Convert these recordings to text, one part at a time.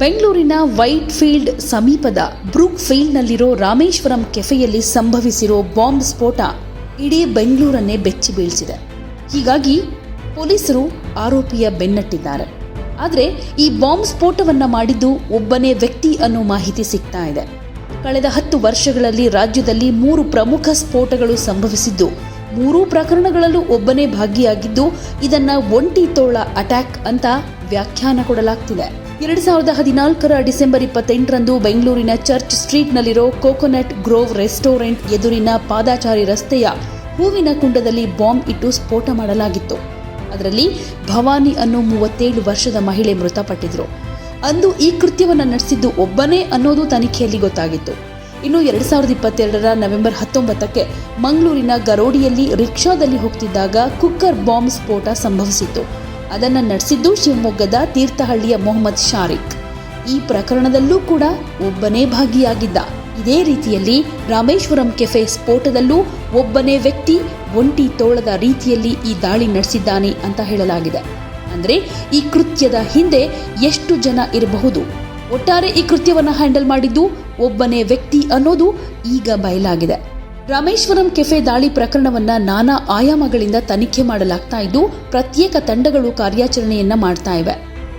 ಬೆಂಗಳೂರಿನ Whitefield ಸಮೀಪದ ಬ್ರೂಕ್ ಫೀಲ್ಡ್ನಲ್ಲಿರೋ ರಾಮೇಶ್ವರಂ ಕೆಫೆಯಲ್ಲಿ ಸಂಭವಿಸಿರೋ ಬಾಂಬ್ ಸ್ಫೋಟ ಇಡೀ ಬೆಂಗಳೂರನ್ನೇ ಬೆಚ್ಚಿ ಬೀಳಿಸಿದೆ. ಹೀಗಾಗಿ ಪೊಲೀಸರು ಆರೋಪಿಯ ಬೆನ್ನಟ್ಟಿದ್ದಾರೆ. ಆದರೆ ಈ ಬಾಂಬ್ ಸ್ಫೋಟವನ್ನ ಮಾಡಿದ್ದು ಒಬ್ಬನೇ ವ್ಯಕ್ತಿ ಅನ್ನೋ ಮಾಹಿತಿ ಸಿಗ್ತಾ ಇದೆ. ಕಳೆದ ಹತ್ತು ವರ್ಷಗಳಲ್ಲಿ ರಾಜ್ಯದಲ್ಲಿ ಮೂರು ಪ್ರಮುಖ ಸ್ಫೋಟಗಳು ಸಂಭವಿಸಿದ್ದು, ಮೂರೂ ಪ್ರಕರಣಗಳಲ್ಲೂ ಒಬ್ಬನೇ ಭಾಗಿಯಾಗಿದ್ದು ಇದನ್ನ ಒಂಟಿ ತೋಳ ಅಟ್ಯಾಕ್ ಅಂತ ವ್ಯಾಖ್ಯಾನ ಕೊಡಲಾಗ್ತಿದೆ. ಎರಡ್ ಸಾವಿರದ ಹದಿನಾಲ್ಕರ ಡಿಸೆಂಬರ್ ಇಪ್ಪತ್ತೆಂಟರಂದು ಬೆಂಗಳೂರಿನ ಚರ್ಚ್ ಸ್ಟ್ರೀಟ್ನಲ್ಲಿರೋ ಕೋಕೋನಟ್ ಗ್ರೋವ್ ರೆಸ್ಟೋರೆಂಟ್ ಎದುರಿನ ಪಾದಾಚಾರಿ ರಸ್ತೆಯ ಹೂವಿನ ಕುಂಡದಲ್ಲಿ ಬಾಂಬ್ ಇಟ್ಟು ಸ್ಫೋಟ ಮಾಡಲಾಗಿತ್ತು. ಅದರಲ್ಲಿ ಭವಾನಿ ಅನ್ನೋ ಮೂವತ್ತೇಳು ವರ್ಷದ ಮಹಿಳೆ ಮೃತಪಟ್ಟಿದ್ರು. ಅಂದು ಈ ಕೃತ್ಯವನ್ನು ನಡೆಸಿದ್ದು ಒಬ್ಬನೇ ಅನ್ನೋದು ತನಿಖೆಯಲ್ಲಿ ಗೊತ್ತಾಗಿತ್ತು. ಇನ್ನು ಎರಡ್ ಸಾವಿರದ ಇಪ್ಪತ್ತೆರಡರ ನವೆಂಬರ್ ಹತ್ತೊಂಬತ್ತಕ್ಕೆ ಮಂಗಳೂರಿನ ಗರೋಡಿಯಲ್ಲಿ ರಿಕ್ಷಾದಲ್ಲಿ ಹೋಗ್ತಿದ್ದಾಗ ಕುಕ್ಕರ್ ಬಾಂಬ್ ಸ್ಫೋಟ ಸಂಭವಿಸಿತ್ತು. ಅದನ್ನು ನಡೆಸಿದ್ದು ಶಿವಮೊಗ್ಗದ ತೀರ್ಥಹಳ್ಳಿಯ ಮೊಹಮ್ಮದ್ ಶಾರಿಕ್. ಈ ಪ್ರಕರಣದಲ್ಲೂ ಕೂಡ ಒಬ್ಬನೇ ಭಾಗಿಯಾಗಿದ್ದ. ಇದೇ ರೀತಿಯಲ್ಲಿ ರಾಮೇಶ್ವರಂ ಕೆಫೆ ಸ್ಫೋಟದಲ್ಲೂ ಒಬ್ಬನೇ ವ್ಯಕ್ತಿ ಒಂಟಿ ತೋಳದ ರೀತಿಯಲ್ಲಿ ಈ ದಾಳಿ ನಡೆಸಿದ್ದಾನೆ ಅಂತ ಹೇಳಲಾಗಿದೆ. ಅಂದರೆ ಈ ಕೃತ್ಯದ ಹಿಂದೆ ಎಷ್ಟು ಜನ ಇರಬಹುದು? ಒಟ್ಟಾರೆ ಈ ಕೃತ್ಯವನ್ನು ಹ್ಯಾಂಡಲ್ ಮಾಡಿದ್ದು ಒಬ್ಬನೇ ವ್ಯಕ್ತಿ ಅನ್ನೋದು ಈಗ ಬಯಲಾಗಿದೆ. ರಾಮೇಶ್ವರಂ ಕೆಫೆ ದಾಳಿ ಪ್ರಕರಣವನ್ನ ನಾನಾ ಆಯಾಮಗಳಿಂದ ತನಿಖೆ ಮಾಡಲಾಗ್ತಾ ಇದ್ದು, ಪ್ರತ್ಯೇಕ ತಂಡಗಳು ಕಾರ್ಯಾಚರಣೆಯನ್ನ ಮಾಡ್ತಾ ಇವೆ.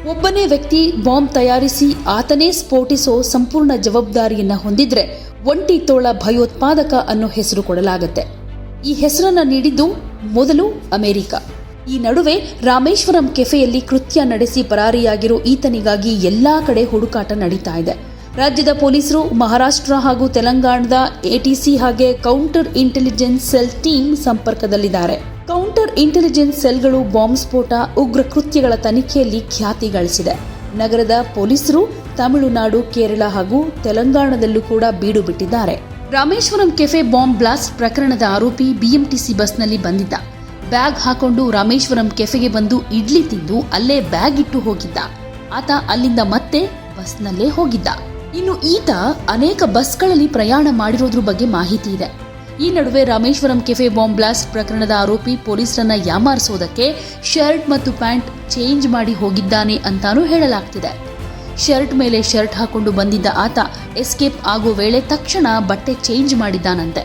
ಒಬ್ಬನೇ ವ್ಯಕ್ತಿ ಬಾಂಬ್ ತಯಾರಿಸಿ, ಆತನೇ ಸ್ಫೋಟಿಸೋ ಸಂಪೂರ್ಣ ಜವಾಬ್ದಾರಿಯನ್ನ ಹೊಂದಿದ್ರೆ ಒಂಟಿ ತೋಳ ಭಯೋತ್ಪಾದಕ ಅನ್ನೋ ಹೆಸರು ಕೊಡಲಾಗುತ್ತೆ. ಈ ಹೆಸರನ್ನ ನೀಡಿದ್ದು ಮೊದಲು ಅಮೆರಿಕ. ಈ ನಡುವೆ ರಾಮೇಶ್ವರಂ ಕೆಫೆಯಲ್ಲಿ ಕೃತ್ಯ ನಡೆಸಿ ಪರಾರಿಯಾಗಿರೋ ಈತನಿಗಾಗಿ ಎಲ್ಲಾ ಕಡೆ ಹುಡುಕಾಟ ನಡೀತಾ ಇದೆ. ರಾಜ್ಯದ ಪೊಲೀಸರು ಮಹಾರಾಷ್ಟ್ರ ಹಾಗೂ ತೆಲಂಗಾಣದ ಎಟಿಸಿ ಹಾಗೆ ಕೌಂಟರ್ ಇಂಟೆಲಿಜೆನ್ಸ್ ಸೆಲ್ ಟೀಮ್ ಸಂಪರ್ಕದಲ್ಲಿದ್ದಾರೆ. ಕೌಂಟರ್ ಇಂಟೆಲಿಜೆನ್ಸ್ ಸೆಲ್ಗಳು ಬಾಂಬ್ ಸ್ಫೋಟ, ಉಗ್ರ ಕೃತ್ಯಗಳ ತನಿಖೆಯಲ್ಲಿ ಖ್ಯಾತಿ ಗಳಿಸಿದೆ. ನಗರದ ಪೊಲೀಸರು ತಮಿಳುನಾಡು, ಕೇರಳ ಹಾಗೂ ತೆಲಂಗಾಣದಲ್ಲೂ ಕೂಡ ಬೀಡು ಬಿಟ್ಟಿದ್ದಾರೆ. ರಾಮೇಶ್ವರಂ ಕೆಫೆ ಬಾಂಬ್ ಬ್ಲಾಸ್ಟ್ ಪ್ರಕರಣದ ಆರೋಪಿ ಬಿಎಂಟಿಸಿ ಬಸ್ನಲ್ಲಿ ಬಂದಿದ್ದ. ಬ್ಯಾಗ್ ಹಾಕೊಂಡು ರಾಮೇಶ್ವರಂ ಕೆಫೆಗೆ ಬಂದು ಇಡ್ಲಿ ತಿಂದು ಅಲ್ಲೇ ಬ್ಯಾಗ್ ಇಟ್ಟು ಹೋಗಿದ್ದ. ಆತ ಅಲ್ಲಿಂದ ಮತ್ತೆ ಬಸ್ನಲ್ಲೇ ಹೋಗಿದ್ದ. ಇನ್ನು ಈತ ಅನೇಕ ಬಸ್ಗಳಲ್ಲಿ ಪ್ರಯಾಣ ಮಾಡಿರೋದ್ರ ಬಗ್ಗೆ ಮಾಹಿತಿ ಇದೆ. ಈ ನಡುವೆ ರಾಮೇಶ್ವರಂ ಕೆಫೆ ಬಾಂಬ್ ಬ್ಲಾಸ್ಟ್ ಪ್ರಕರಣದ ಆರೋಪಿ ಪೊಲೀಸರನ್ನ ಯಾಮಾರಿಸೋದಕ್ಕೆ ಶರ್ಟ್ ಮತ್ತು ಪ್ಯಾಂಟ್ ಚೇಂಜ್ ಮಾಡಿ ಹೋಗಿದ್ದಾನೆ ಅಂತಾನೂ ಹೇಳಲಾಗ್ತಿದೆ. ಶರ್ಟ್ ಮೇಲೆ ಶರ್ಟ್ ಹಾಕೊಂಡು ಬಂದಿದ್ದ ಆತ ಎಸ್ಕೇಪ್ ಆಗೋ ವೇಳೆ ತಕ್ಷಣ ಬಟ್ಟೆ ಚೇಂಜ್ ಮಾಡಿದ್ದಾನಂತೆ.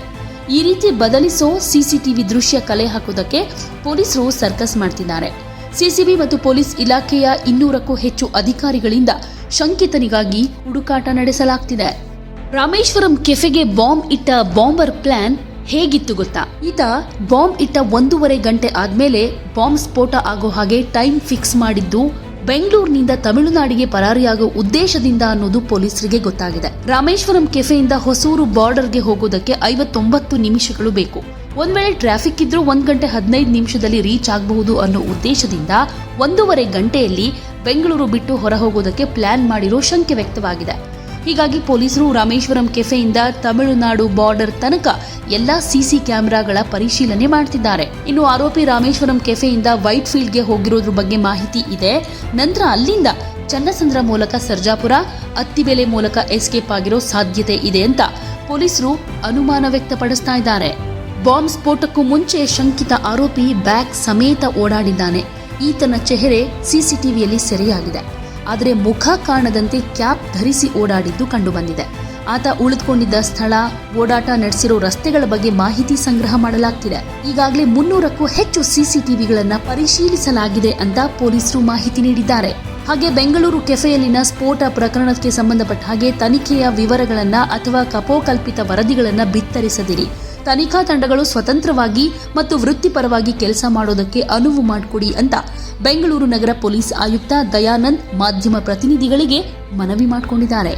ಈ ರೀತಿ ಬದಲಿಸೋ ಸಿಸಿಟಿವಿ ದೃಶ್ಯ ಕಲೆ ಹಾಕೋದಕ್ಕೆ ಪೊಲೀಸರು ಸರ್ಕಸ್ ಮಾಡ್ತಿದ್ದಾರೆ. ಸಿಸಿಬಿ ಮತ್ತು ಪೊಲೀಸ್ ಇಲಾಖೆಯ ಇನ್ನೂರಕ್ಕೂ ಹೆಚ್ಚು ಅಧಿಕಾರಿಗಳಿಂದ ಶಂಕಿತನಿಗಾಗಿ ಹುಡುಕಾಟ ನಡೆಸಲಾಗ್ತಿದೆ. ರಾಮೇಶ್ವರಂ ಕೆಫೆಗೆ ಬಾಂಬ್ ಇಟ್ಟ ಬಾಂಬರ್ ಪ್ಲಾನ್ ಹೇಗಿತ್ತು ಗೊತ್ತಾ? ಈತ ಬಾಂಬ್ ಇಟ್ಟ ಒಂದೂವರೆ ಗಂಟೆ ಆದ್ಮೇಲೆ ಬಾಂಬ್ ಸ್ಫೋಟ ಆಗೋ ಹಾಗೆ ಟೈಮ್ ಫಿಕ್ಸ್ ಮಾಡಿದ್ದು ಬೆಂಗಳೂರಿನಿಂದ ತಮಿಳುನಾಡಿಗೆ ಪರಾರಿಯಾಗೋ ಉದ್ದೇಶದಿಂದ ಅನ್ನೋದು ಪೊಲೀಸರಿಗೆ ಗೊತ್ತಾಗಿದೆ. ರಾಮೇಶ್ವರಂ ಕೆಫೆಯಿಂದ ಹೊಸೂರು ಬಾರ್ಡರ್ಗೆ ಹೋಗೋದಕ್ಕೆ ಐವತ್ತೊಂಬತ್ತು ನಿಮಿಷಗಳು ಬೇಕು. ಒಂದ್ ವೇಳೆ ಟ್ರಾಫಿಕ್ ಇದ್ರೂ ಒಂದ್ ಗಂಟೆ ಹದಿನೈದು ನಿಮಿಷದಲ್ಲಿ ರೀಚ್ ಆಗಬಹುದು ಅನ್ನೋ ಉದ್ದೇಶದಿಂದ ಒಂದೂವರೆ ಗಂಟೆಯಲ್ಲಿ ಬೆಂಗಳೂರು ಬಿಟ್ಟು ಹೊರ ಹೋಗೋದಕ್ಕೆ ಪ್ಲಾನ್ ಮಾಡಿರೋ ಶಂಕೆ ವ್ಯಕ್ತವಾಗಿದೆ. ಹೀಗಾಗಿ ಪೊಲೀಸರು ರಾಮೇಶ್ವರಂ ಕೆಫೆಯಿಂದ ತಮಿಳುನಾಡು ಬಾರ್ಡರ್ ತನಕ ಎಲ್ಲಾ ಸಿಸಿ ಕ್ಯಾಮೆರಾಗಳ ಪರಿಶೀಲನೆ ಮಾಡ್ತಿದ್ದಾರೆ. ಇನ್ನು ಆರೋಪಿ ರಾಮೇಶ್ವರಂ ಕೆಫೆಯಿಂದ ವೈಟ್ ಫೀಲ್ಡ್ಗೆ ಹೋಗಿರೋದ್ರ ಬಗ್ಗೆ ಮಾಹಿತಿ ಇದೆ. ನಂತರ ಅಲ್ಲಿಂದ ಚನ್ನಸಂದ್ರ ಮೂಲಕ ಸರ್ಜಾಪುರ, ಅತ್ತಿಬೆಲೆ ಮೂಲಕ ಎಸ್ಕೇಪ್ ಆಗಿರೋ ಸಾಧ್ಯತೆ ಇದೆ ಅಂತ ಪೊಲೀಸರು ಅನುಮಾನ ವ್ಯಕ್ತಪಡಿಸ್ತಾ ಇದ್ದಾರೆ. ಬಾಂಬ್ ಸ್ಫೋಟಕ್ಕೂ ಮುಂಚೆ ಶಂಕಿತ ಆರೋಪಿ ಬ್ಯಾಗ್ ಸಮೇತ ಓಡಾಡಿದ್ದಾನೆ. ಈತನ ಚೆಹರೆ ಸಿಸಿಟಿವಿಯಲ್ಲಿ ಸೆರೆಯಾಗಿದೆ. ಆದರೆ ಮುಖ ಕಾಣದಂತೆ ಕ್ಯಾಪ್ ಧರಿಸಿ ಓಡಾಡಿದ್ದು ಕಂಡುಬಂದಿದೆ. ಆತ ಉಳಿದುಕೊಂಡಿದ್ದ ಸ್ಥಳ, ಓಡಾಟ ನಡೆಸಿರೋ ರಸ್ತೆಗಳ ಬಗ್ಗೆ ಮಾಹಿತಿ ಸಂಗ್ರಹ ಮಾಡಲಾಗ್ತಿದೆ. ಈಗಾಗಲೇ ಮುನ್ನೂರಕ್ಕೂ ಹೆಚ್ಚು ಸಿಸಿಟಿವಿಗಳನ್ನು ಪರಿಶೀಲಿಸಲಾಗಿದೆ ಅಂತ ಪೊಲೀಸರು ಮಾಹಿತಿ ನೀಡಿದ್ದಾರೆ. ಹಾಗೆ ಬೆಂಗಳೂರು ಕೆಫೆಯಲ್ಲಿನ ಸ್ಫೋಟ ಪ್ರಕರಣಕ್ಕೆ ಸಂಬಂಧಪಟ್ಟ ಹಾಗೆ ತನಿಖೆಯ ವಿವರಗಳನ್ನು ಅಥವಾ ಕಪೋಕಲ್ಪಿತ ವರದಿಗಳನ್ನು ಬಿತ್ತರಿಸದಿರಿ. ತನಿಖಾ ತಂಡಗಳು ಸ್ವತಂತ್ರವಾಗಿ ಮತ್ತು ವೃತ್ತಿಪರವಾಗಿ ಕೆಲಸ ಮಾಡೋದಕ್ಕೆ ಅನುವು ಮಾಡಿಕೊಡಿ ಅಂತ ಬೆಂಗಳೂರು ನಗರ ಪೊಲೀಸ್ ಆಯುಕ್ತ ದಯಾನಂದ್ ಮಾಧ್ಯಮ ಪ್ರತಿನಿಧಿಗಳಿಗೆ ಮನವಿ ಮಾಡಿಕೊಂಡಿದ್ದಾರೆ.